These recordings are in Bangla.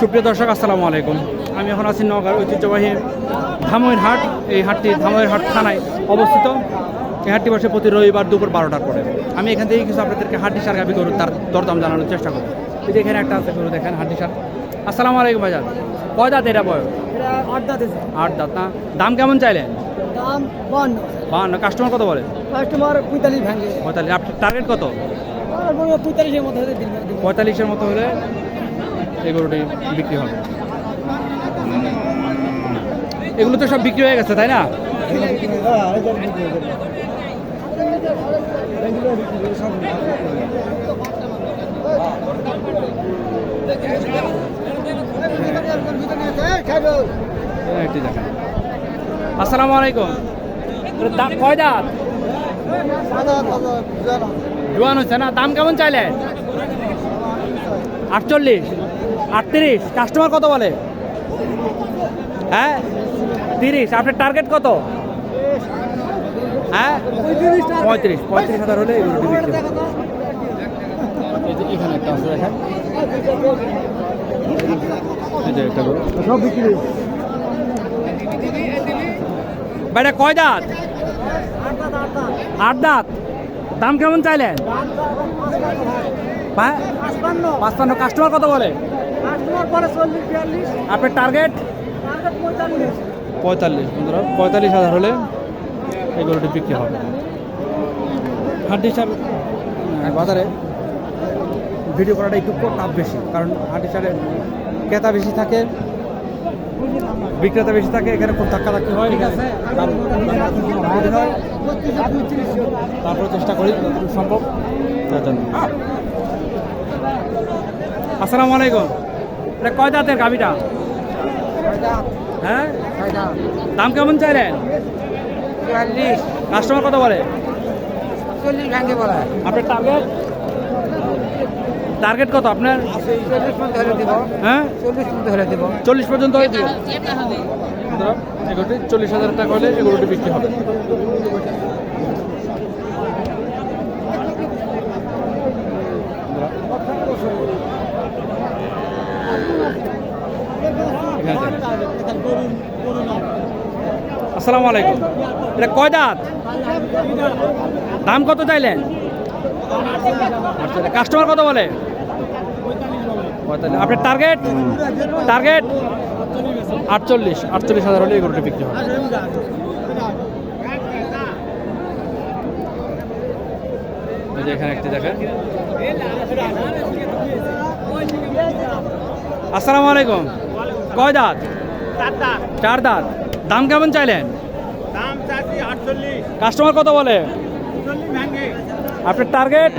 সুপ্রিয় দর্শক আসসালামু আলাইকুম। আমি এখন আছি নগর ঐতিহ্যবাহী ধামইর হাট। এই হাটটি ধামইর হাট থানায় অবস্থিত। এই হাটটি বসে প্রতি রবিবার দুপুর বারোটার পরে। আমি এখান থেকে কিছু আপনাদেরকে হাড্ডি সার গাবি করুন তার দরদাম জানানোর চেষ্টা করব। এই যে এখানে একটা আছে গরু দেখেন হাড্ডি সার। আসসালামু আলাইকুম ভাইজান। কয় দাঁত এটা বয় এটা আড্ডা আট দাঁত না? দাম কেমন চাইলেন? বাহান্ন কাস্টমার কত বলে? কাস্টমার পঁয়তাল্লিশ ভাঙে। পঁয়তাল্লিশ। আপনার টার্গেট কত? পঁয়তাল্লিশের মতো হলে এই বিক্রি হবে। এগুলো তো সব বিক্রি হয়ে গেছে, তাই না? আসসালামু আলাইকুম। দাম কয় দাঁত? জোয়ান হচ্ছে না, দাম কেমন চাইলে আটচল্লিশ। আটত্রিশ কাস্টমার কত বলে? হ্যাঁ? তিরিশ আপনার টার্গেট কত? হ্যাঁ? পঁয়ত্রিশ পঁয়ত্রিশ হাজার হলে এই গরুটি বিক্রি এই এখানে একটা আছে দেখেন। সব বিক্রি বাইরে কয় দাঁত? আট দাঁত। দাম কেমন চাইলেন? হ্যাঁ পাঁচপান্ন পাঁচপান্ন কাস্টমার কত বলে? আপনার টার্গেট পঁয়তাল্লিশ বন্ধুরা। পঁয়তাল্লিশ হাজার হলে এই গরুটি বিক্রি হবে। হাড্ডি সার আহ, বাজারে ভিডিও করাটা একটু টাফ বেশি কারণ হাড্ডি সারে ক্রেতা বেশি থাকে বিক্রেতা বেশি থাকে এখানে খুব ধাক্কা ধাক্কি হয় তারপরে চেষ্টা করি সম্ভব আসসালামু আলাইকুম। এটা কয় দাঁতের গাবিটা হ্যাঁ? দাম কেমন চাইলেন? চুয়াল্লিশ। কাস্টমার কত বলে? চল্লিশ ভাঙে বলা আপনার টার্গেট টার্গেট কত আপনার? হ্যাঁ? চল্লিশ মধ্যে হলে দিব। চল্লিশ পর্যন্ত হয়ে দিবে। এগুলোটি চল্লিশ হাজার টাকা হলে এগুলোটি বিক্রি হবে। আসসালামু আলাইকুম। এটা কয় দাঁত? দাম কত চাইলেন? কাস্টমার কত বলে? আপনার টার্গেট টার্গেট আটচল্লিশ। আটচল্লিশ হাজার হলে এই গরুটি বিক্রি হবে। এখানে আসসালামু আলাইকুম। কয় দাঁত? চার দাঁত। দাম কেমন চাইলেন? দাম চাইছি আটচল্লিশ। কাস্টমার কত বলে? আপনার টার্গেট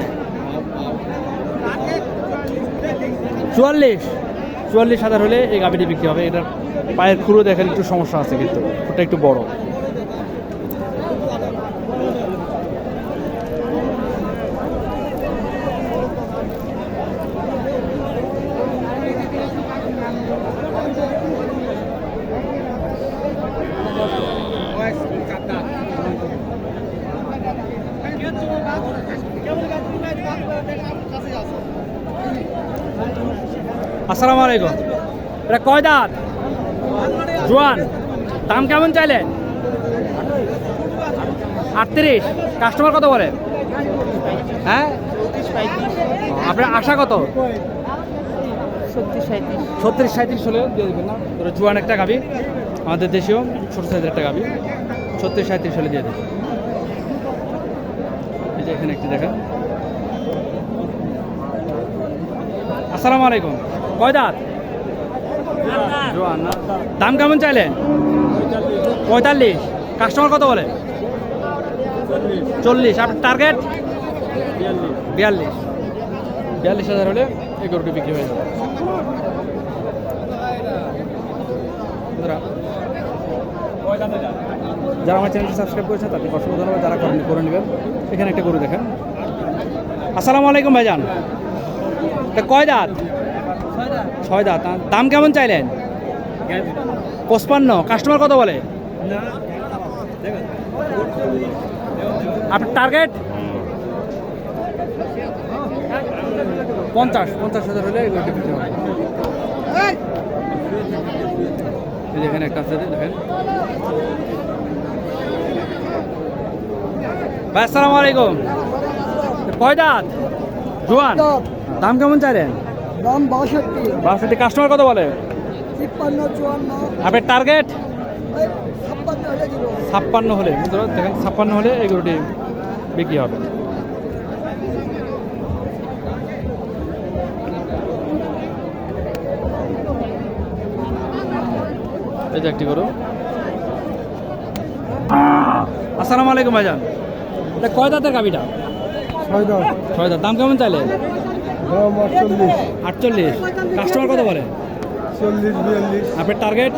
চুয়াল্লিশ। চুয়াল্লিশ। হাজার হলে এই গাভিটি বিক্রি হবে। এটার পায়ের খুঁড়ো দেখেন একটু সমস্যা আছে কিন্তু ওটা একটু বড়। আসসালামু আলাইকুম। এটা কয় দাঁত? জোয়ান দাম কেমন চাইলেন আটত্রিশ। কাস্টমার কত বলে? হ্যাঁ? আপনার আশা কত? ছত্রিশ সাঁত্রিশ হলে দিয়ে দেবেন না। তোরা জোয়ান একটা গাবি আমাদের দেশীয় ছোটো সাইজের একটা গাবি। ছত্রিশ সাঁত্রিশ হলে দিয়ে দেবে এই যে এখানে একটি দেখেন। আসসালামু আলাইকুম। কয় দাম কেমন চাইলেন? পঁয়তাল্লিশ। কাস্টমার কত বলে? চল্লিশ। আপনার টার্গেট বিয়াল্লিশ। বিয়াল্লিশ হাজার হলে এই গরুটি বিক্রি হয়ে যাবে। যারা আমার চ্যানেলটি সাবস্ক্রাইব করেছেন তাদের অসংখ্য ধন্যবাদ। যারা করেন করে নেবেন, এখানে একটা গরু দেখেন। আসসালামু আলাইকুম ভাইজান। কয় দাঁত? ছয় দাঁত। দাম কেমন চাইলেন? পঁচপান্ন। কাস্টমার কত বলে? আপনার টার্গেট পঞ্চাশ। পঞ্চাশ হাজার হলে এই একটা আছে দেখেন। ভাই আসসালামু আলাইকুম। কয় দাঁত? জোয়ান। দাম কেমন চাইলেন? দাম বাষট্টি। বাষট্টি। কাস্টমার কত বলে? তিপ্পান্ন চুয়ান্ন। আপনার টার্গেট ছাপ্পান্ন হলে দেখেন ছাপ্পান্ন হলে এই গরুটি বিক্রি হবে। এই যে একটি গরু। আসসালামু আলাইকুম ভাইজান। এটা কয় দাঁতের গাবিটা ছয় দাম ছয় দাঁত। দাম কেমন চাইলে? আটচল্লিশ। আটচল্লিশ। কাস্টমার কত বলে? চল্লিশ বিয়াল্লিশ। আপনার টার্গেট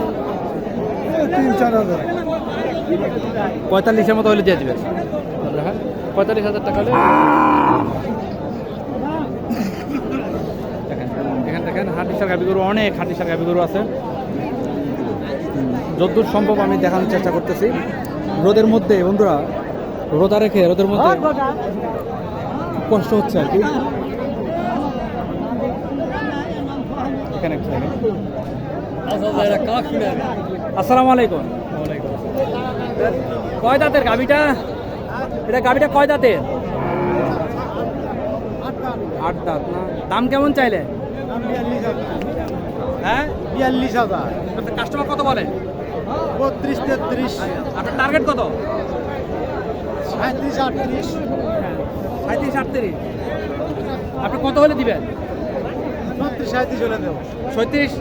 তিন চার হাজার। পঁয়তাল্লিশের মতো হলে দিয়ে দেবেন। পঁয়তাল্লিশ হাজার টাকা হলে দেখেন এখানে দেখেন হাটিসার গাবি গরু অনেক হাটিসার গাবি গরু আছে। যতদূর সম্ভব আমি দেখানোর চেষ্টা করতেছি। রোদের মধ্যে বন্ধুরা রোদা রেখে রোদের মধ্যে কষ্ট হচ্ছে আর কি। এখানে একটু দেখেন আসসালামু আলাইকুম। কয় দাঁতের গাবিটা এটা গাবিটা কয় দাঁতের? আট দাঁত না? দাম কেমন চাইলে? হ্যাঁ? বিয়াল্লিশ হাজার। কাস্টমার কত বলে? বত্রিশ তেত্রিশ। আপনার টার্গেট কত? সাঁত্রিশ আটত্রিশ। সাঁত্রিশ আটত্রিশ। আপনি কত হলে দিবেন? ছত্রিশ সাঁত্রিশ হলে দেবো। ছত্রিশ?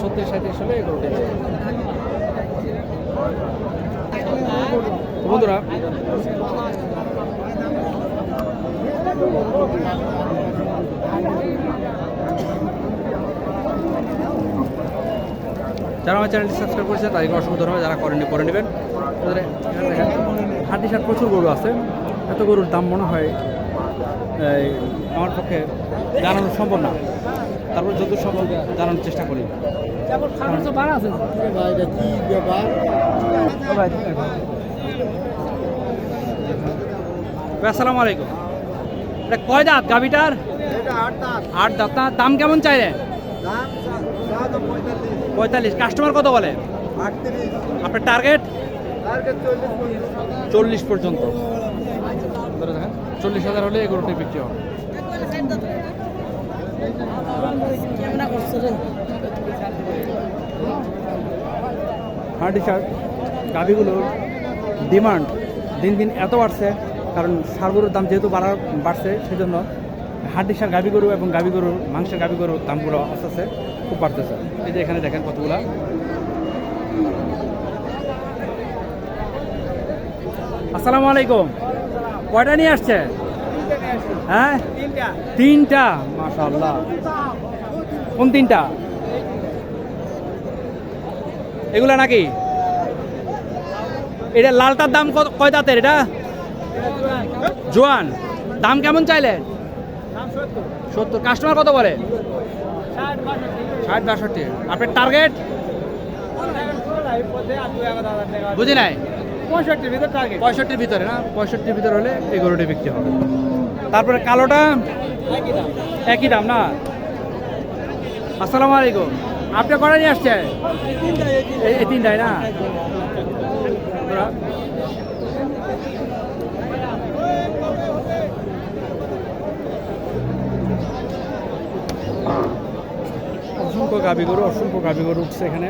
ছত্রিশ সাঁত্রিশ হলে এই গরুটি দেবে। তো বন্ধুরা যারা আমার চ্যানেলটি সাবস্ক্রাইব করেছে তাদেরকে অসংখ্য ধন্যবাদ। যারা করেনি করে নেবেন। হাতি সার প্রচুর গরু আছে। এত গরুর দাম মনে হয় এই, আমার পক্ষে জানানো সম্ভব না। তারপর যত সম্ভব জানানোর চেষ্টা করি। ভাই কি ভাই, আসসালামু আলাইকুম। এটা কয় দাঁত গাভিটার? এটা আট দাঁত। না দাম কেমন চাইলেন? দাম দাম পঁয়তাল্লিশ। কাস্টমার কত বলে? আপনার টার্গেট? চল্লিশ পর্যন্ত। ধরে দেখেন চল্লিশ হাজার হলে এই গরুটি বিক্রি হবে। হার্ডি শার্ট গাভিগুলোর ডিমান্ড দিন দিন এত বাড়ছে কারণ সার গরুর দাম যেহেতু বাড়ার বাড়ছে সেজন্য হাড্ডি সার গাভি গরু এবং গাভি গরুর মাংসের গাভি গরুর দামগুলো আস্তে আস্তে খুব বাড়তেছে। এই যে এখানে দেখেন কতগুলা। আসসালামু আলাইকুম। কয়টা নিয়ে আসছে? হ্যাঁ? তিনটা। তিনটা কোন তিনটা? এগুলা নাকি? এটা লালটার দাম কয় দাঁতের এটা? জোয়ান। দাম কেমন চাইলেন সত্তর। কাস্টমার কত বলে? ষাট, বাষট্টি। আপনার টার্গেট বুঝি নাই? পঁয়ষট্টির ভিতর টার্গেট পঁয়ষট্টির ভিতরে না? পঁয়ষট্টির ভিতরে হলে এই গরুটি বিক্রি হবে। তারপরে কালোটা? একই দাম। না? আসসালামু আলাইকুম। আপনি কটা নিয়ে আসছে এই তিনটাই না? অসংখ্য গাবি গরু অসংখ্য গাবি গরু উঠছে এখানে।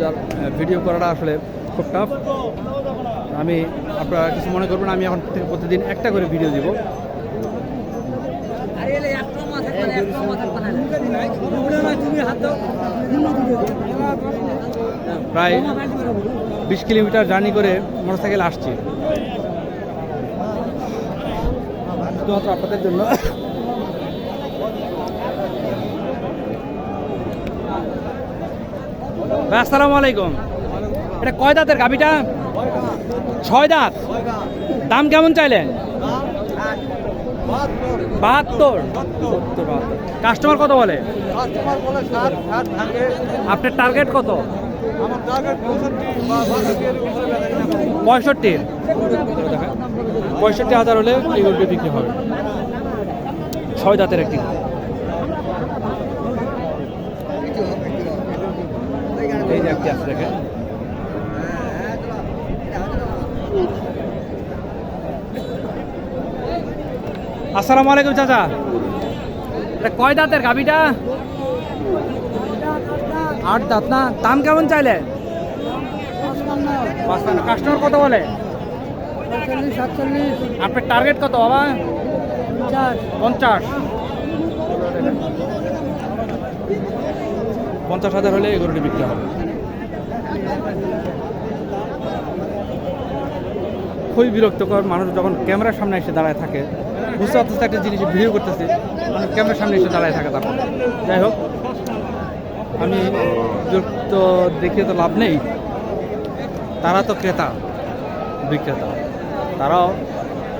যার ভিডিও করাটা আসলে খুব টাফ আমি আপনারা কিছু মনে করবেন আমি এখন থেকে প্রতিদিন একটা করে ভিডিও দিব। প্রায় বিশ কিলোমিটার জার্নি করে মোটরসাইকেল আসছি। শুধুমাত্র আপনাদের জন্য। ভাই, আসসালামু আলাইকুম। এটা কয় দাঁতের গাভিটা? ছয় দাঁত। দাম কেমন চাইলেন? বাহাত্তর। কাস্টমার কত বলে? আপনার টার্গেট কত? পঁয়ষট্টি। পঁয়ষট্টি হাজার হলে বিক্রি হবে। ছয় দাঁতের একটি এই যে দেখেন। আসসালামু আলাইকুম চাচা। এটা কয় দাঁতের গাবিটা আট দাঁত না? দাম কেমন চাইলে? কাস্টমার কত বলে? আপনার টার্গেট কত বাবা? পঞ্চাশ। পঞ্চাশ হাজার হলে এই গরুটি বিক্রি হবে। খুবই বিরক্তকর মানুষ যখন ক্যামেরার সামনে এসে দাঁড়ায় থাকে বুঝতে পারতেছে একটা জিনিস ভিডিও করতেছে মানুষ ক্যামেরার সামনে এসে দাঁড়ায় থাকে তখন। যাই হোক আমি বিরক্ত দেখিয়ে তো লাভ নেই। তারা তো ক্রেতা বিক্রেতা। তারাও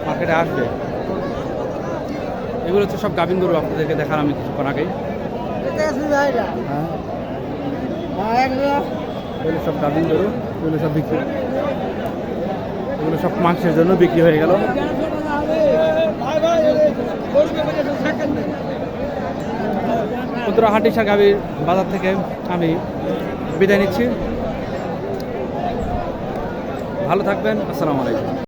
মার্কেটে আসবে। এগুলো হচ্ছে সব গাভিন গরু আপনাদেরকে দেখার আমি কিছুক্ষণ আগেই। হ্যাঁ। এগুলো? সব গাভিন গরু, এগুলো সব বিক্রি। এগুলো সব মাংসের জন্য বিক্রি হয়ে গেল। হাটিসা গাভীর বাজার থেকে আমি বিদায় নিচ্ছি। ভালো থাকবেন, আসসালামু আলাইকুম।